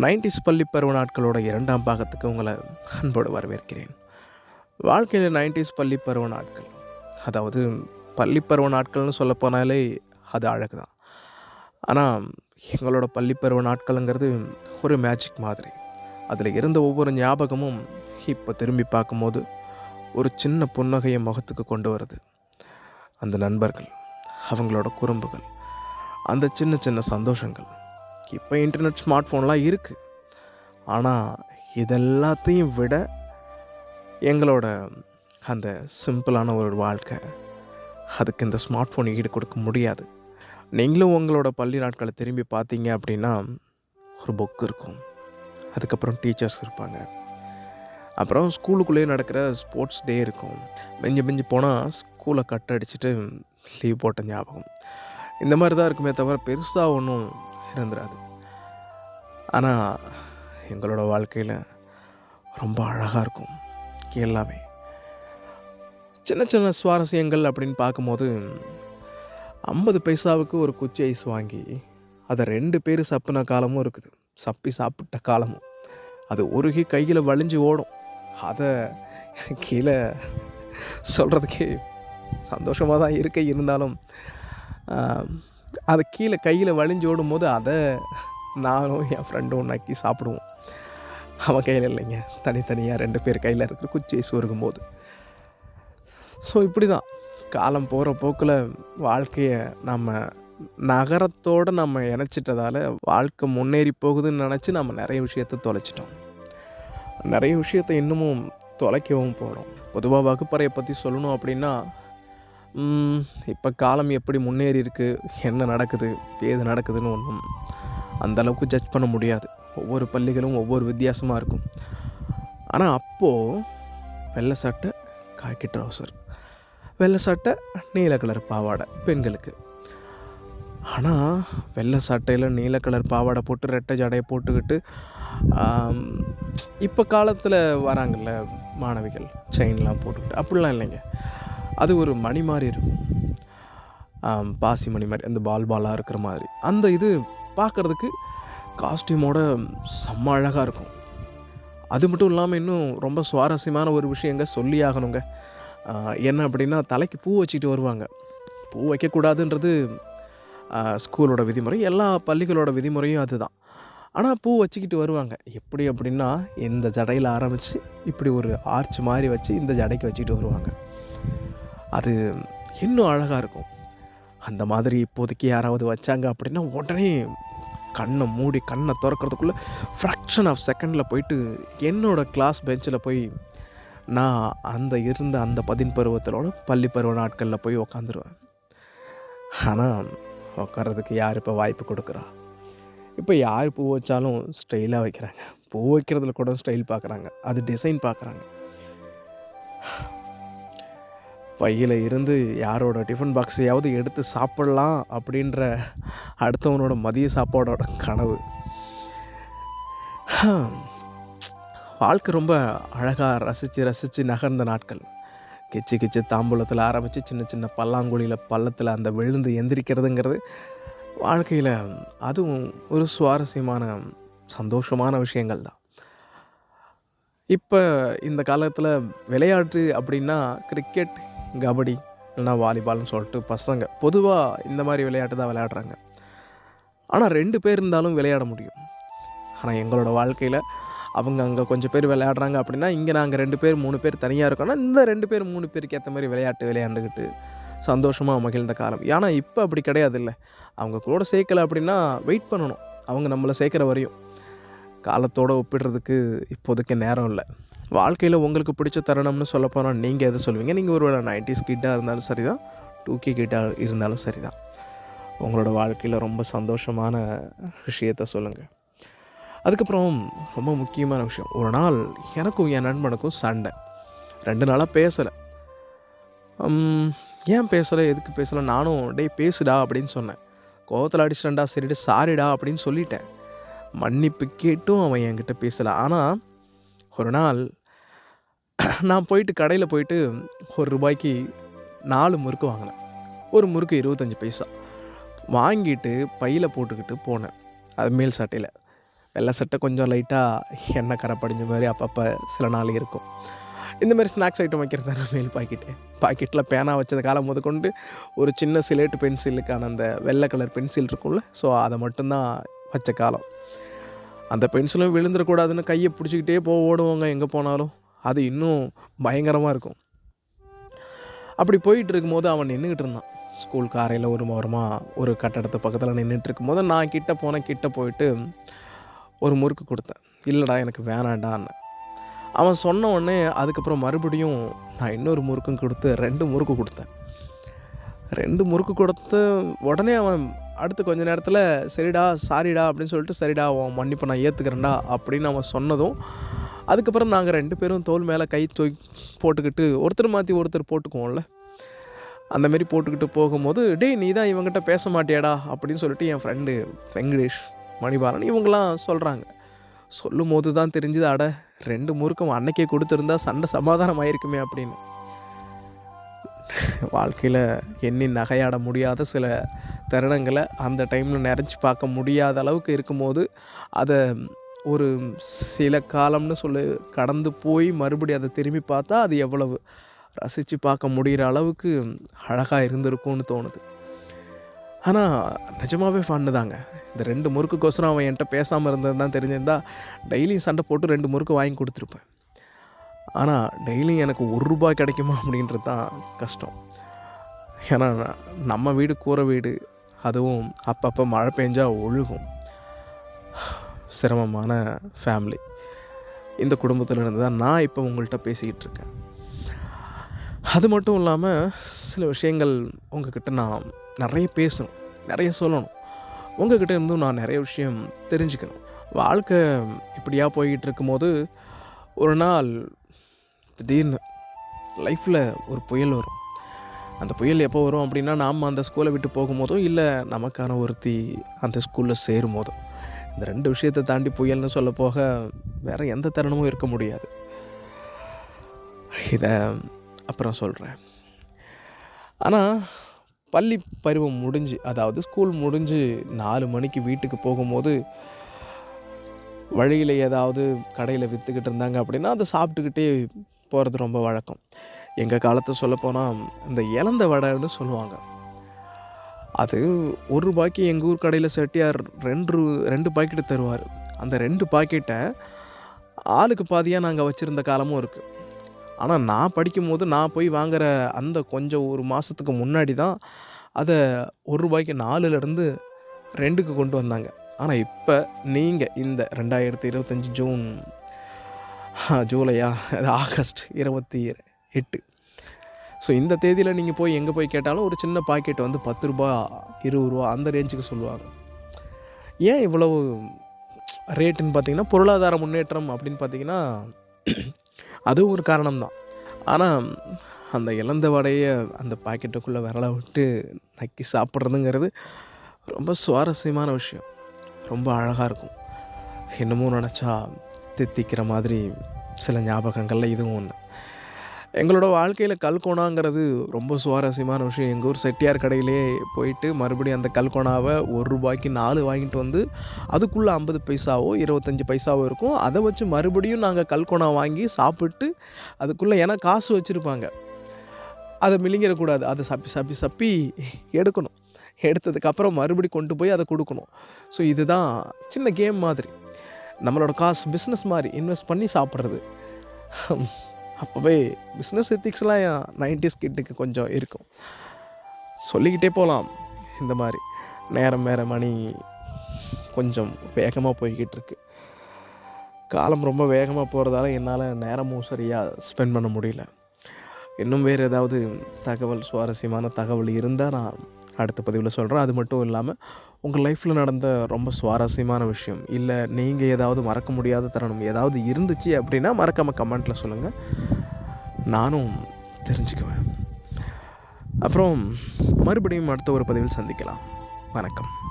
Nineties பள்ளி பருவ நாட்களோட இரண்டாம் பாகத்துக்கு உங்களை அன்போடு வரவேற்கிறேன். வாழ்க்கையில் நைன்டிஸ் பள்ளி பருவ நாட்கள் அதாவது பள்ளி பருவ நாட்கள்னு சொல்லப்போனாலே அது அழகு தான் ஆனால் எங்களோட பள்ளி பருவ நாட்களுங்கிறது ஒரு மேஜிக் மாதிரி. அதில் இருந்த ஒவ்வொரு ஞாபகமும் இப்போ திரும்பி பார்க்கும்போது ஒரு சின்ன புன்னகையை முகத்துக்கு கொண்டு வருது. அந்த நண்பர்கள் அவங்களோட குறும்புகள் அந்த சின்ன சின்ன சந்தோஷங்கள் இப்போ இன்டர்நெட் ஸ்மார்ட் ஃபோன்லாம் இருக்குது ஆனால் இதெல்லாத்தையும் விட எங்களோட அந்த சிம்பிளான ஒரு வாழ்க்கை அதுக்கு இந்த ஸ்மார்ட் ஃபோன் ஈடு கொடுக்க முடியாது. நீங்களும் உங்களோட பள்ளி நாட்களை திரும்பி பார்த்தீங்க அப்படின்னா ஒரு புக் இருக்கும். அதுக்கப்புறம் டீச்சர்ஸ் இருப்பாங்க. அப்புறம் ஸ்கூலுக்குள்ளேயே நடக்கிற ஸ்போர்ட்ஸ் டே இருக்கும். மிஞ்சி மிஞ்சி போனால் ஸ்கூலை கட் அடிச்சுட்டு லீவ் போட்ட ஞாபகம். இந்த மாதிரி தான் இருக்குமே தவிர பெருசாக ஒன்றும் இருந்துராது ஆனால் எங்களோட வாழ்க்கையில் ரொம்ப அழகாக இருக்கும். எல்லாமே. சின்ன சின்ன சுவாரஸ்யங்கள் அப்படின்னு பார்க்கும்போது ஐம்பது பைசாவுக்கு ஒரு குச்சி ஐஸ் வாங்கி அதை ரெண்டு பேர் சப்புன காலமும் இருக்குது. சப்பி சாப்பிட்ட காலமும். அது உருகி கையில் வலிஞ்சு ஓடும். அதை கீழே சொல்கிறதுக்கே சந்தோஷமாக தான் இருக்க இருந்தாலும் அது கீழே கையில் வலிஞ்சு ஓடும்போது அதை நானும் என் ஃப்ரெண்டும் நக்கி சாப்பிடுவோம். அவன் கையில் இல்லைங்க. தனித்தனியாக ரெண்டு பேர் கையில் இருக்கிற குச்சி ஐஸ் உருகும்போது ஸோ இப்படி தான் காலம் போகிற போக்கில் வாழ்க்கையை நம்ம நகரத்தோடு நம்ம இணைச்சிட்டதால வாழ்க்கை முன்னேறி போகுதுன்னு நினச்சி நம்ம நிறைய விஷயத்த தொலைச்சிட்டோம். நிறைய விஷயத்த இன்னமும் தொலைக்கவும் போகிறோம் பொதுவாக வகுப்பறையை பற்றி சொல்லணும் அப்படின்னா இப்போ காலம் எப்படி முன்னேறி இருக்குது என்ன நடக்குது ஏது நடக்குதுன்னு ஒன்றும் அந்த அளவுக்கு ஜட்ஜ் பண்ண முடியாது. ஒவ்வொரு பள்ளிகளும் ஒவ்வொரு வித்தியாசமாக இருக்கும். ஆனால் அப்போது வெள்ளை சட்டை காக்கி ட்ரௌசர் வெள்ளை சட்டை நீல கலர் பாவாடை பெண்களுக்கு. ஆனால் வெள்ளை சட்டையில் நீல கலர் பாவாடை போட்டு ரெட்டை ஜடையை போட்டுக்கிட்டு இப்போ காலத்தில் வராங்கல்ல மாணவிகள் செயின்லாம் போட்டுக்கிட்டு அப்படிலாம் இல்லைங்க. அது ஒரு மணி மாதிரி இருக்கும். பாசி மணி மாதிரி அந்த பால் பாலாக இருக்கிற மாதிரி. அந்த இது பார்க்குறதுக்கு காஸ்டியூமோட செம்ம அழகாக இருக்கும். அது மட்டும் இல்லாமல் இன்னும் ரொம்ப சுவாரஸ்யமான ஒரு விஷயங்க சொல்லி ஆகணுங்க. என்ன அப்படின்னா தலைக்கு பூ வச்சுட்டு வருவாங்க. பூ வைக்கக்கூடாதுன்றது ஸ்கூலோட விதிமுறை எல்லா பள்ளிகளோட விதிமுறையும் அதுதான். ஆனால் பூ வச்சுக்கிட்டு வருவாங்க. எப்படி அப்படின்னா இந்த ஜடையில் ஆரம்பித்து இப்படி ஒரு ஆர்ச் மாதிரி வச்சு இந்த ஜடைக்கு வச்சுக்கிட்டு வருவாங்க. அது இன்னும் அழகாக இருக்கும். அந்த மாதிரி இப்போதைக்கு யாராவது வச்சாங்க அப்படின்னா உடனே கண்ணை மூடி கண்ணை திறக்கிறதுக்குள்ளே ஃப்ராக்ஷன் ஆஃப் செகண்டில் போயிட்டு என்னோடய கிளாஸ் பெஞ்சில் போய் நான் அந்த இருந்த அந்த பதின் பருவத்திலோட பள்ளி பருவ நாட்களில் போய் உக்காந்துருவேன். ஆனால் உட்கார்றதுக்கு யார் இப்போ வாய்ப்பு கொடுக்குறா? இப்போ யார் பூ வச்சாலும் ஸ்டைலாக வைக்கிறாங்க. பூ வைக்கிறதுல கூட ஸ்டைல் பார்க்குறாங்க அது டிசைன் பார்க்குறாங்க பையில் இருந்து யாரோட டிஃபன் பாக்ஸையாவது எடுத்து சாப்பிட்லாம் அப்படின்ற அடுத்தவனோட மதிய சாப்பாடோட கனவு. வாழ்க்கை ரொம்ப அழகாக ரசித்து ரசித்து நகர்ந்த நாட்கள். கிச்சு கிச்சு தாம்பூலத்தில் ஆரம்பித்து சின்ன சின்ன பல்லாங்குழியில் பள்ளத்தில் அந்த விழுந்து எந்திரிக்கிறதுங்கிறது வாழ்க்கையில் அதுவும் ஒரு சுவாரஸ்யமான சந்தோஷமான விஷயங்கள் தான். இப்போ இந்த காலத்தில் விளையாட்டு அப்படின்னா கிரிக்கெட் கபடி இல்லைனா வாலிபால்னு சொல்லிட்டு பசங்க பொதுவாக இந்த மாதிரி விளையாட்டு தான் விளையாடுறாங்க. ஆனால் ரெண்டு பேர் இருந்தாலும் விளையாட முடியும். ஆனால் எங்களோட வாழ்க்கையில் அவங்க அங்கே கொஞ்சம் பேர் விளையாடுறாங்க அப்படின்னா இங்கே நாங்கள் ரெண்டு பேர் மூணு பேர் தனியாக இருக்கோம்னா இந்த ரெண்டு பேர் மூணு பேருக்கு ஏற்ற மாதிரி விளையாட்டு விளையாண்டுக்கிட்டு சந்தோஷமாக மகிழ்ந்த காலம். ஆனால் இப்போ அப்படி கிடையாது இல்லை அவங்க கூட சேர்க்கல அப்படின்னா வெயிட் பண்ணணும். அவங்க நம்மளை சேர்க்குற வரையும். காலத்தோடு ஒப்பிடுறதுக்கு இப்போதைக்கு நேரம் இல்லை. வாழ்க்கையில் உங்களுக்கு பிடிச்ச தருணம்னு சொல்ல போனால் நீங்கள் எதை சொல்லுவீங்க? நீங்கள் ஒரு நைன்டிஸ் கிட்டாக இருந்தாலும் சரி தான் டூ கே கிட்டாக இருந்தாலும் சரி தான் உங்களோட வாழ்க்கையில் ரொம்ப சந்தோஷமான விஷயத்த சொல்லுங்கள் அதுக்கப்புறம் ரொம்ப முக்கியமான விஷயம். ஒரு நாள் எனக்கும் என் நண்பனுக்கும் சண்டை. ரெண்டு நாளாக பேசலை. ஏன் பேசலை? எதுக்கு பேசலை? நானும் டேய் பேசுடா அப்படின்னு சொன்னேன். கோவத்தில் அடிச்சிட்டா சரிடா சாரிடா அப்படின்னு சொல்லிட்டேன். மன்னிப்பு கேட்டும் அவன் என்கிட்ட பேசலை. ஆனால் ஒரு நாள் நான் போயிட்டு கடையில் போயிட்டு ஒரு ரூபாய்க்கு நாலு முறுக்கு வாங்கினேன். ஒரு முறுக்கு இருபத்தஞ்சி பைசா. வாங்கிட்டு பையில் போட்டுக்கிட்டு போனேன். அது மேல் சட்டையில். வெள்ளை சட்டை கொஞ்சம் லைட்டாக எண்ணெய் கரை படிஞ்ச மாதிரி அப்பப்போ சில நாள் இருக்கும். இந்த மாதிரி ஸ்நாக்ஸ் ஐட்டம் வைக்கிறது மேல் பாக்கெட்டு பாக்கெட்டில் பேனா வச்சது காலம் முதற்கொண்டு ஒரு சின்ன சிலேட்டு பென்சிலுக்கான அந்த வெள்ளை கலர் பென்சில் இருக்கும்ல ஸோ அதை மட்டும்தான் வச்ச காலம். அந்த பென்சிலும் விழுந்துடக்கூடாதுன்னு கையை பிடிச்சிக்கிட்டே போக ஓடுவாங்க எங்கே போனாலும். அது இன்னும் பயங்கரமாக இருக்கும். அப்படி போயிட்டு இருக்கும்போது அவன் நின்றுக்கிட்டு இருந்தான். ஸ்கூல் காரையில் ஒரு ஓரமாக ஒரு கட்டடத்து பக்கத்தில் நின்றுட்டு இருக்கும்போது நான் கிட்டே போனேன் கிட்டே போயிட்டு ஒரு முறுக்கு கொடுத்தேன். இல்லைடா எனக்கு வேணாண்டான்னு அவன் சொன்ன உடனே அதுக்கப்புறம் மறுபடியும் நான் இன்னொரு முறுக்கும் கொடுத்து ரெண்டு முறுக்கு கொடுத்தேன். ரெண்டு முறுக்கு கொடுத்து உடனே அவன் அடுத்து கொஞ்ச நேரத்தில் சரிடா சாரிடா அப்படின்னு சொல்லிட்டு சரிடா அவன் மன்னிப்பை நான் ஏற்றுக்கிறேன்டா அப்படின்னு அவன் சொன்னதும் அதுக்கப்புறம் நாங்கள் ரெண்டு பேரும் தோல் மேலே கை தூக்கி போட்டுக்கிட்டு ஒருத்தர் மாற்றி ஒருத்தர் போட்டுக்குவோம்ல. அந்தமாரி போட்டுக்கிட்டு போகும்போது டேய் நீ தான் இவங்ககிட்ட பேச மாட்டியாடா அப்படின்னு சொல்லிட்டு என் ஃப்ரெண்டு வெங்கடேஷ் மணிபாலன் இவங்கெல்லாம் சொல்கிறாங்க சொல்லும் போது தான் தெரிஞ்சுது அட ரெண்டு முறுக்கம் அன்னைக்கே கொடுத்துருந்தா சண்டை சமாதானம் ஆயிருக்குமே அப்படின்னு. வாழ்க்கையில் எண்ணி நகையாட முடியாத சில தருணங்களை அந்த டைமில் நிறைஞ்சி பார்க்க முடியாத அளவுக்கு இருக்கும்போது அதை ஒரு சில காலம்னு சொல்லி கடந்து போய் மறுபடியும் அதை திரும்பி பார்த்தா அது எவ்வளவு ரசித்து பார்க்க முடிகிற அளவுக்கு அழகாக இருந்திருக்கும்னு தோணுது. ஆனால் நிஜமாகவே ஃபன்னு தாங்க. இந்த ரெண்டு முறுக்குக்கோசரம் அவன் என்கிட்ட பேசாமல் இருந்தது தெரிஞ்சிருந்தா டெய்லியும் சண்டை போட்டு ரெண்டு முறுக்கு வாங்கி கொடுத்துருப்பேன். ஆனால் டெய்லியும் எனக்கு ஒரு ரூபாய் கிடைக்குமா அப்படின்றது தான் கஷ்டம். ஏன்னா நம்ம வீடு கூரை வீடு அதுவும் அப்பப்போ மழை பெஞ்சால் ஒழுகும். சிரமமான ஃபேமிலி இந்த குடும்பத்தில் இருந்து தான் நான் இப்போ உங்கள்கிட்ட பேசிக்கிட்டு இருக்கேன். அது மட்டும் இல்லாமல் சில விஷயங்கள் உங்ககிட்ட நான் நிறைய பேசணும் நிறைய சொல்லணும். உங்ககிட்ட இருந்தும் நான் நிறைய விஷயம் தெரிஞ்சுக்கணும். வாழ்க்கை இப்படியா போய்கிட்டு இருக்கும்போது ஒரு நாள் திடீர்னு லைஃப்பில் ஒரு புயல் வரும். அந்த புயல் எப்போ வரும் அப்படின்னா நாம் அந்த ஸ்கூலை விட்டு போகும்போதோ இல்லை நமக்கான ஒருத்தி அந்த ஸ்கூலில் சேரும் போதும் இந்த ரெண்டு விஷயத்தை தாண்டி புயல்னு சொல்ல போக வேறு எந்த தருணமும் இருக்க முடியாது. இதை அப்புறம் சொல்கிறேன் ஆனால் பள்ளி பருவம் முடிஞ்சு அதாவது ஸ்கூல் முடிஞ்சு நாலு மணிக்கு வீட்டுக்கு போகும்போது வழியில் ஏதாவது கடையில் விற்றுக்கிட்டு இருந்தாங்க அப்படின்னா அதை சாப்பிட்டுக்கிட்டே போகிறது ரொம்ப வழக்கம். எங்கள் காலத்தை சொல்லப்போனால் இந்த இழந்த வடைன்னு சொல்லுவாங்க. அது ஒரு ரூபாய்க்கு எங்கள் ஊர் கடையில் செட்டியார் ரெண்டு ரெண்டு பாக்கெட்டு தருவார். அந்த ரெண்டு பாக்கெட்டை ஆளுக்கு பாதியாக நாங்கள் வச்சுருந்த காலமும் இருக்குது ஆனால் நான் படிக்கும்போது நான் போய் வாங்குகிற அந்த கொஞ்சம் ஒரு மாதத்துக்கு முன்னாடி தான் அதை ஒரு ரூபாய்க்கு நாலுலேருந்து ரெண்டுக்கு கொண்டு வந்தாங்க. ஆனால் இப்போ நீங்கள் இந்த ரெண்டாயிரத்தி இருபத்தஞ்சி ஜூன் ஜூலையா அது ஆகஸ்ட் இருபத்தி எட்டு ஸோ இந்த தேதியில் நீங்கள் போய் எங்கே போய் கேட்டாலும் ஒரு சின்ன பாக்கெட் வந்து பத்து ரூபா இருபது ரூபா அந்த ரேஞ்சுக்கு சொல்லுவாங்க. ஏன் இவ்வளவு ரேட்டுன்னு பார்த்தீங்கன்னா பொருளாதார முன்னேற்றம் அப்படின்னு பார்த்தீங்கன்னா அதுவும் ஒரு காரணம் தான் ஆனால் அந்த இழந்த வடையை அந்த பாக்கெட்டுக்குள்ளே விரல விட்டு நக்கி சாப்பிட்றதுங்கிறது ரொம்ப சுவாரஸ்யமான விஷயம். ரொம்ப அழகாக இருக்கும். இன்னமும் நினச்சா தித்திக்கிற மாதிரி சில ஞாபகங்களில் இதுவும் ஒன்று எங்களோட வாழ்க்கையில் கல்கோணாங்கிறது ரொம்ப சுவாரஸ்யமான விஷயம். எங்கள் ஊர் செட்டியார் கடையிலே போயிட்டு மறுபடியும் அந்த கல்கோணாவை ஒரு ரூபாய்க்கு நாலு வாங்கிட்டு வந்து அதுக்குள்ளே ஐம்பது பைசாவோ இருபத்தஞ்சி பைசாவோ இருக்கும். அதை வச்சு மறுபடியும் நாங்கள் கல்கோணா வாங்கி சாப்பிட்டு அதுக்குள்ளே ஏன்னா காசு வச்சுருப்பாங்க. அதை மிளிங்கிடக்கூடாது அதை சப்பி சப்பி சப்பி எடுக்கணும். எடுத்ததுக்கப்புறம் மறுபடி கொண்டு போய் அதை கொடுக்கணும். ஸோ இதுதான் சின்ன கேம் மாதிரி. நம்மளோட காசு பிஸ்னஸ் மாதிரி இன்வெஸ்ட் பண்ணி சாப்பிட்றது. அப்போவே பிஸ்னஸ் எத்திக்ஸ்லாம் நைன்டிஸ் கிட்டுக்கு கொஞ்சம் இருக்கும். சொல்லிக்கிட்டே போகலாம் இந்த மாதிரி. நேரம் வேறு மணி கொஞ்சம் வேகமாக போய்கிட்டு இருக்கு காலம் ரொம்ப வேகமாக போகிறதால என்னால் நேரமும் சரியாக ஸ்பெண்ட் பண்ண முடியல. இன்னும் வேறு ஏதாவது தகவல் சுவாரஸ்யமான தகவல் இருந்தால் நான் அடுத்த பதிவில் சொல்கிறேன் அது மட்டும் இல்லாமல் உங்கள் லைஃப்பில் நடந்த ரொம்ப சுவாரஸ்யமான விஷயம் இல்லை நீங்கள் ஏதாவது மறக்க முடியாத தருணம் ஏதாவது இருந்துச்சு அப்படின்னா மறக்காமல் கமெண்ட்டில் சொல்லுங்கள் நானும் தெரிஞ்சுக்குவேன். அப்புறம் மறுபடியும் அடுத்த ஒரு பதிவில் சந்திக்கலாம். வணக்கம்.